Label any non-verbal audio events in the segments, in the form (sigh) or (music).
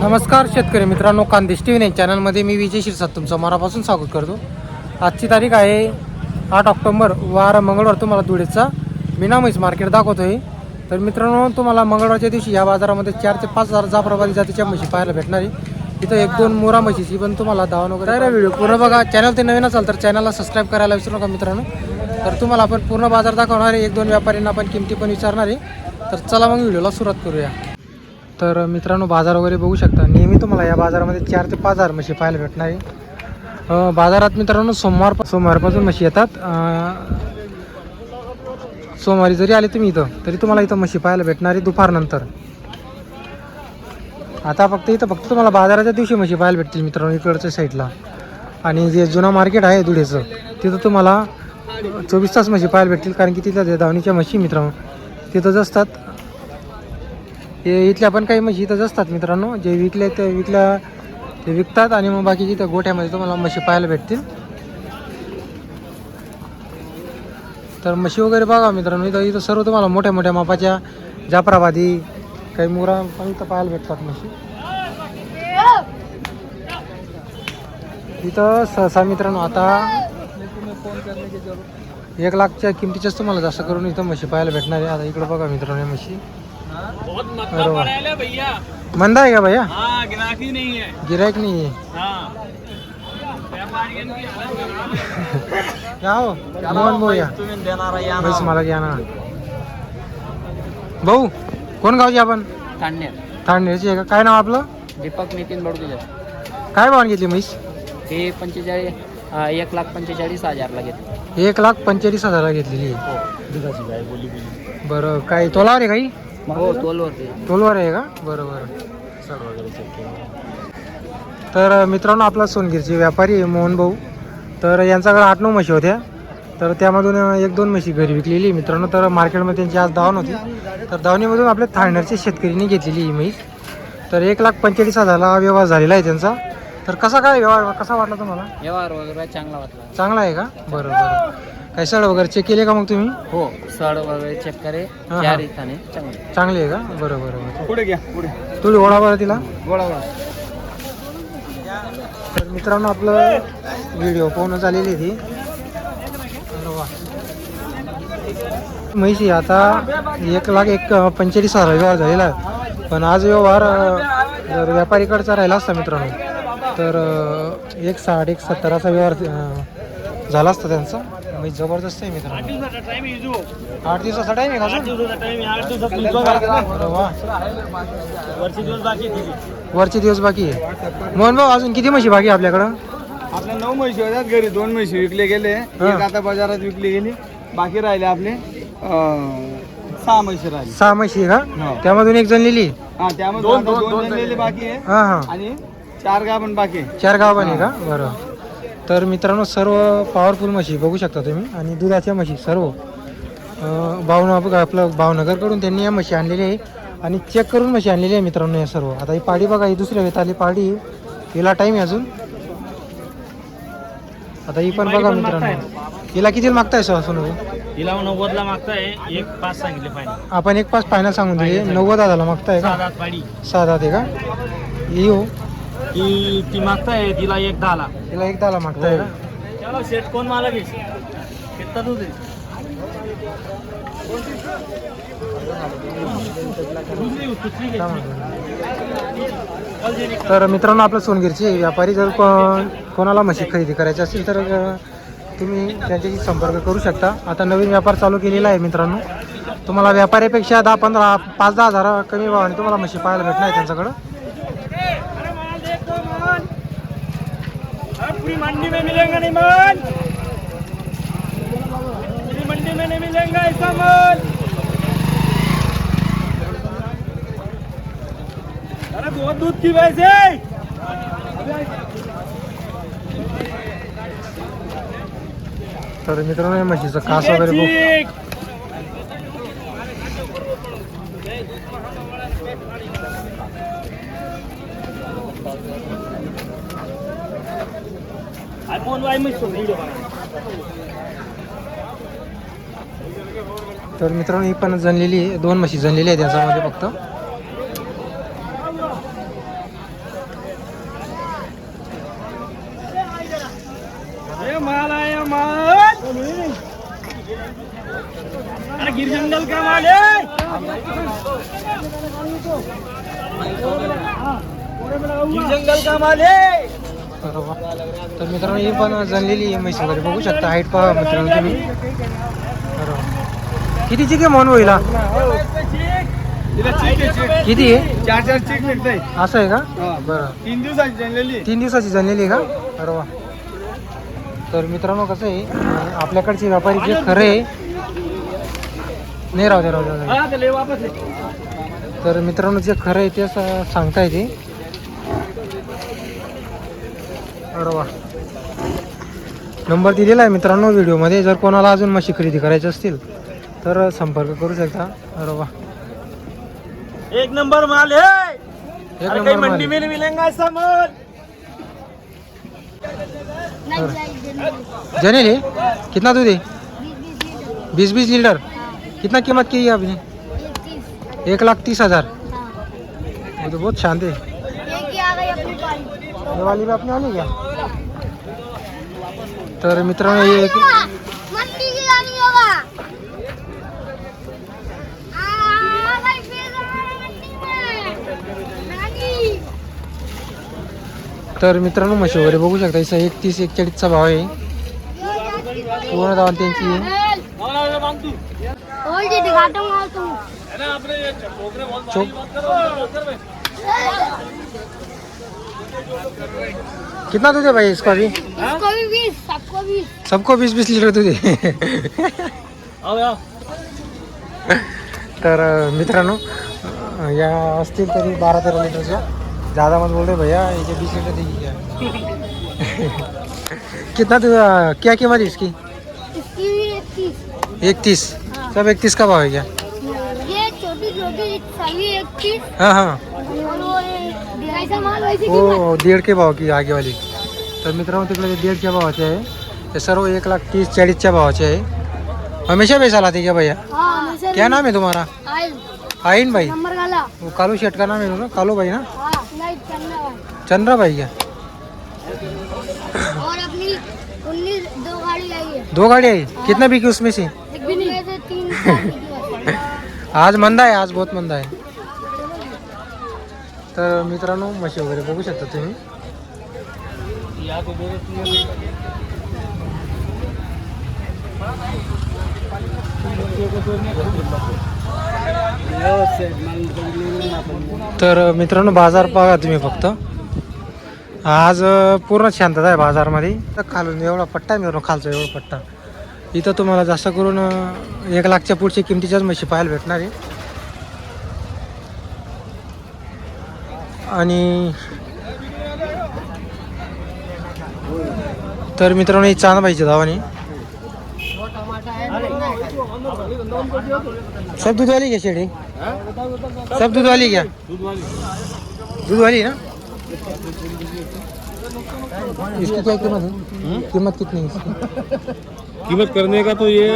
नमस्कार शेतकरी मित्रांनो कांदेश टी व्ही नाही चॅनलमध्ये मी विजय शिरसाट तुमचं मनापासून स्वागत करतो. आजची तारीख आहे आठ ऑक्टोंबर वार मंगळवार. तुम्हाला धुळेचा मीनामैस मार्केट दाखवतो आहे तर मित्रांनो तुम्हाला मंगळवारच्या दिवशी या बाजारामध्ये चार ते पाच हजार जाफराबादी जातीच्या म्हशी पाहायला भेटणार आहे. इथं एक दोन मोरा म्हशीची पण तुम्हाला धावण वगैरे व्हिडिओ पूर्ण बघा. चॅनल ते नवीन असाल तर चॅनलला सबस्क्राईब करायला विसरू नका मित्रांनो. तर तुम्हाला आपण पूर्ण बाजार दाखवणार आहे. एक दोन व्यापाऱ्यांना आपण किमती पण विचारणार आहे. तर चला मग व्हिडिओला सुरुवात करूया. तर मित्रांनो बाजार वगैरे बघू शकता. नेहमी तुम्हाला या बाजारामध्ये चार ते पाच हजार म्हशी पाहायला भेटणार आहे. बाजारात मित्रांनो सोमवार सोमवारपासून म्हशी येतात. सोमवारी जरी आले तुम्ही इथं तरी तुम्हाला इथं म्हशी पाहायला भेटणार आहे दुपारनंतर आता फक्त इथं फक्त तुम्हाला बाजाराच्या दिवशी म्हशी पाहायला भेटतील मित्रांनो इकडच्या साईडला. आणि जे जुनं मार्केट आहे धुळेचं तिथं तुम्हाला चोवीस तास म्हशी पाहायला भेटतील कारण की तिथं जे धावणीच्या म्हशी मित्रांनो तिथंच असतात हे इथल्या पण काही म्हशी इथंच असतात मित्रांनो. जे विकले ते विकल्या ते विकतात आणि मग बाकीची त्या गोठ्यामध्ये तुम्हाला म्हशी पाहायला भेटतील. तर म्हशी वगैरे बघा मित्रांनो इथं इथं सर्व तुम्हाला मोठ्या मोठ्या मापाच्या जाफराबादी काही मुरा पण इथं पाहायला भेटतात म्हशी. इथं सहसा मित्रांनो आता एक लाखच्या किमतीच्याच तुम्हाला जास्त करून इथं म्हशी पाहायला भेटणार आहे. आता इकडं बघा मित्रांनो म्हशी. बहुत वाह। पड़ा है भैया। मंदा आहे का भैया? हाँ गिराकी नहीं है। गिरायक नाही हाँ। व्यापारियों की हालत खराब है। हो? मोहन भाऊ या तुम्ही देणार या बस मला घ्या ना। भाऊ कोण गावचे आपण? काढण्यात ठाणेरचे आहे का? काय नाव आपलं? दीपक नितीन बडगुजर। काय भावाने घेतली म्हैस? हे पंचेचाळीस हा, एक लाख पंचेचाळीस हजारला घेतले. एक लाख पंचेचाळीस हजारला घेतलेली आहे. बोली बरं काय तोलावर आहे काही? हो तोलवर आहे का? बरं बरं. सर वगैरे चेक केलं तर मित्रांनो आपला सोनगिरचे व्यापारी आहे मोहन भाऊ. तर यांच्याकडे आठ नऊ म्हशी होत्या. तर त्यामधून एक दोन म्हशी घरी विकलेली मित्रांनो तर मार्केटमध्ये त्यांची आज धावण होती. तर धावणीमधून आपल्या ठाण्याच्या शेतकरीने घेतलेली ही म्हैस. तर एक लाख पंचेचाळीस हजारला व्यवहार झालेला आहे त्यांचा. तर कसा काय व्यवहार कसा वाटला तुम्हाला? व्यवहार वगैरे चांगला वाटला. चांगला आहे का? बरं बरं. काय सड वगैरे चेक केले का मग तुम्ही? हो सड वगैरे चेक करे. हा, चार. इथाने चांगले. चांगली आहे का? बरं बरं बरं. पुढे घ्या पुढे. तुम्ही ओळा बरं तिला? गोळा गोळा. तर मित्रांनो आपलं व्हिडिओ पाहून झालेली ती. अरे वा. आता एक लाख एक पंचेचाळीस हजार व्यवहार झालेला आहे. पण आज व्यवहार अं, जर व्यापारीकडचा राहिला असता मित्रांनो तर अं, एक साठ एक सत्तर असा व्यवहार अं, झाला असता त्यांचा. म्हणजे जबरदस्त आहे मित्रांनो. टाइम आहे जो आठ दिवसाचा आहे का अजून? टाइम आहे वा. वरची दिवस बाकी आहे तिची वरचे दिवस बाकी आहे. मोहन भाऊ अजून किती म्हशी बाकी आहे आपल्याकडं? आपल्या नऊ म्हशी होत्यात घरी दोन म्हशी विकले गेले. एक आता बाजारात विकली गेली. बाकी राहिले आपले अं, सहा म्हशी राहिले. सहा म्हशी आहे का? हो. त्यामधून एक जण लिहिली? हा त्यामध्ये आता दोन जणलेले बाकी आहे. हां हां. आणि चार गा पण बाकी आहे. चार गाव आहे का? बरं. तर मित्रांनो सर्व पॉवरफुल म्हशी बघू शकता तुम्ही आणि दुधाच्या म्हशी सर्व. अं, भावना आपलं भावनगरकडून त्यांनी या म्हशी आणलेली आहे आणि चेक करून म्हशी आणलेली आहे मित्रांनो या सर्व. आता ही पाडी बघा ही दुसऱ्या वेळेत आली पाडी. आहे. हिला टाईम आहे अजून. आता ही पण बघा मित्रांनो. हिला किती मागताय सो सोनू तिला नव्वदला मागताय एक पाच सांगितले पाहिजे आपण एक पाच फायनल सांगून दिली नव्वद हजारला मागताय का? सात ते का? हो ती ती मागताय तिला एक दहाला हिला एक दहाला मागताय. चलो सेट कोण मला कितना दूध. तर मित्रांनो आपलं सोनगिरचे व्यापारी जर कोणाला म्हशी खरेदी करायची असेल तर तुम्ही त्यांच्याशी संपर्क करू शकता. आता नवीन व्यापार चालू केलेला आहे मित्रांनो. तुम्हाला व्यापाऱ्यापेक्षा दहा पंधरा पाच दहा हजार कमी भावाने तुम्हाला म्हशी पाहायला भेटणार आहे त्यांच्याकडं. पूरी मंडी में मिलेगा नहीं माल। पूरी मंडी में नहीं मिलेगा ऐसा माल। अरे बहुत दूध की वैसे। तर मित्रांनो या म्हशीचं कास वगैरे तर मित्रांनो ही पण जनलेली आहे. दोन म्हशी जनलेली आहे त्याच्यामध्ये फक्त गिरजंगल का माल का बरोबर तर मित्रांनो ही पण जनलेली आहे म्हैस वगैरे बघू शकता हाईट पहा मित्रांनो तुम्ही. बरोबर कितीची काय म्हणून होईल. किती आहे? चार चार चीक असं आहे का? हा. बरं. तीन दिवसाची जनलेली तीन दिवसाची जनलेली आहे का? अरे वा. तर मित्रांनो कसं आहे? आपल्याकडचे व्यापारी जे खरे आहे नाही राहू दे राहू दे, तर मित्रांनो जे खरं आहे ते सांगता येते अरे वा. नंबर दिलेला आहे मित्रांनो व्हिडिओमध्ये. जर कोणाला अजून मशी खरेदी करायची असतील तर संपर्क करू शकता. अरे वा. एक नंबर माल है. एक अरे नंबर कहीं मंडी. में नहीं मिलेगा ऐसा माल जनेल है? कितना दूध है बीस बीस लीटर. कितना कीमत की है आपने? एक लाख तीस हज़ार. वो तो बहुत शांत है. ये वाली भी आपने आली क्या? तर मित्रांनो हे एक मंडी की रानी होगा आ, भाई फिर मंडी में रानी तर मित्रांनो म्हशी वगैरे बघू शकता इथं एक तीस एक चाळीसचा भाव आहे. पूर्ण दावा त्यांची हूँ कितना दूध है भाई इसका भी? इसको भी बीस सबको बीस। सबको बीस बीस लिटर दूध तर मित्रांनो या असतील तरी बारा तेरा लिटरच्या ज़्यादा मत बोल रहे भैया ये बीस लीटर दीजिए। कितना दूध क्या कीमत है इसकी? इसकी भी इकतीस। इकतीस। सब इकतीस का भाव है क्या? ये छोटी छोटी सभी इकतीस। हाँ हाँ और वो जैसा माल वैसी कीमत हो दीड के भाव की आगे वाली। तर मित्रांनो तिकडे ते दीडच्या भावाचे आहे ते सर्व एक लाख तीस चालीस चाळीसच्या भावाचे आहे. हमेशा बेचाल आते क्या भैया? हाँ क्या नाम है तुम्हारा? आइन भाई. वो कालू शेठ का नाम है ना? कालू भाई ना? हाँ चंद्रा भाई. क्या और अपनी उन्नीस दो गाड़ी आई है. दो गाड़ी आई? कितना बिकी उसमें से। (laughs) आज मंदा है आज बहुत मंदा आहे तर मित्रांनो म्हशी वगैरे बघू शकता तुम्ही. तर मित्रांनो बाजार बघा तुम्ही फक्त. आज पूर्ण शांतता आहे बाजारमध्ये. तर खालून एवढा पट्टा आहे मित्रांनो खालचा एवढा पट्टा. इथं तुम्हाला जास्त करून एक लाखच्या पुढच्या किमतीच्याच म्हशी पाहायला भेटणार आहे. आणि तर मित्रांनो ही चांदबाईची धावानी. सब दूध वाली क्या शेडी. सब दूध वाली क्या दूध वाली ना? इसकी क्या कीमत है कीमत कितनी है कीमत करने का तो ये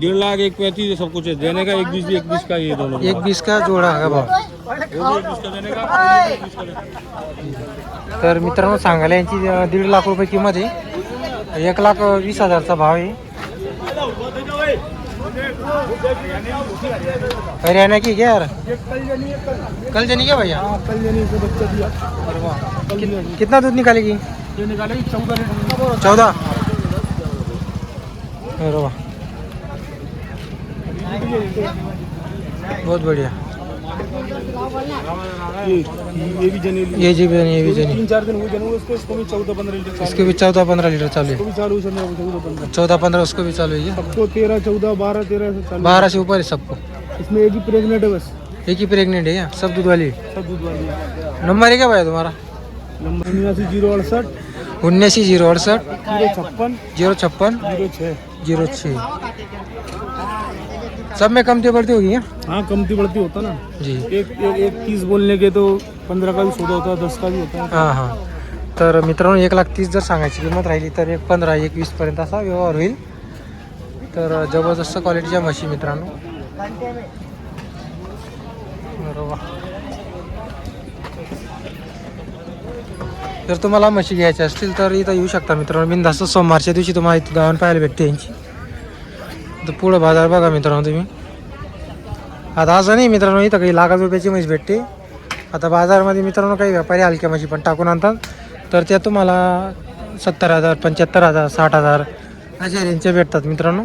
डेढ़ लाख एक पैंतीस सब कुछ है। देने का एक बीस एक बीस का ये दोनों। एक बीस का जोडा का भाव तर मित्रांनो सांगायला यांची दीड लाख रुपये किंमत आहे. एक लाख वीस हजारचा भाव आहे. हरियाणा की क्या यार. कल जनी क्या भैया कितना दूध निकालेगी चौदह अरे बहुत बढ़िया. ये भी जनेली ये जी भी ये भी जनी। तीन चार दिन हुए जने उसको इसको भी चौदह पंद्रह लीटर इसके भी चौदह पंद्रह लीटर चालू भी चालू है चौदह पंद्रह। चौदह पंद्रह उसको भी चालू है सबको तेरह चौदह बारह तेरह से बारह से ऊपर है सबको। इसमें एक ही प्रेगनेंट है बस। एक ही प्रेग्नेंट है सब दूध वाली सब दूध वाली नंबर है क्या भाई तुम्हारा? नंबर उन्यासी ज़ीरो अड़सठ। उन्यासी ज़ीरो अड़सठ। ज़ीरो छप्पन। ज़ीरो छप्पन। ज़ीरो छः। ज़ीरो छः। सब में कमती बढ़ती होगी हाँ कमती बढ़ती होता ना। जी। एक एक, एक तीस बोलने के तो पंद्रह का भी सौदा होता है दस का भी होता। है हां। हां तर मित्रांनो एक लाख तीस जर सांगायची किंमत राहिली तर एक पंधरा एक वीसपर्यंत असा व्यवहार होईल. तर जबरदस्त क्वालिटीच्या म्हशी मित्रांनो. बरोबर जर तुम्हाला म्हशी घ्यायच्या असतील तर इथं येऊ शकता मित्रांनो. बिनधास्त सोमवारच्या दिवशी तुम्हाला इथं गावान पाहायला भेटते यांची. तर पुढं बाजार बघा मित्रांनो तुम्ही. आता असं नाही मित्रांनो इथं काही लाखात रुपयाची म्हैस भेटते. आता बाजारमध्ये मित्रांनो काही व्यापारी हलक्या म्हशी पण टाकून आणतात. तर त्या तुम्हाला सत्तर हजार पंच्याहत्तर हजार साठ हजार अशा रेंजच्या भेटतात मित्रांनो.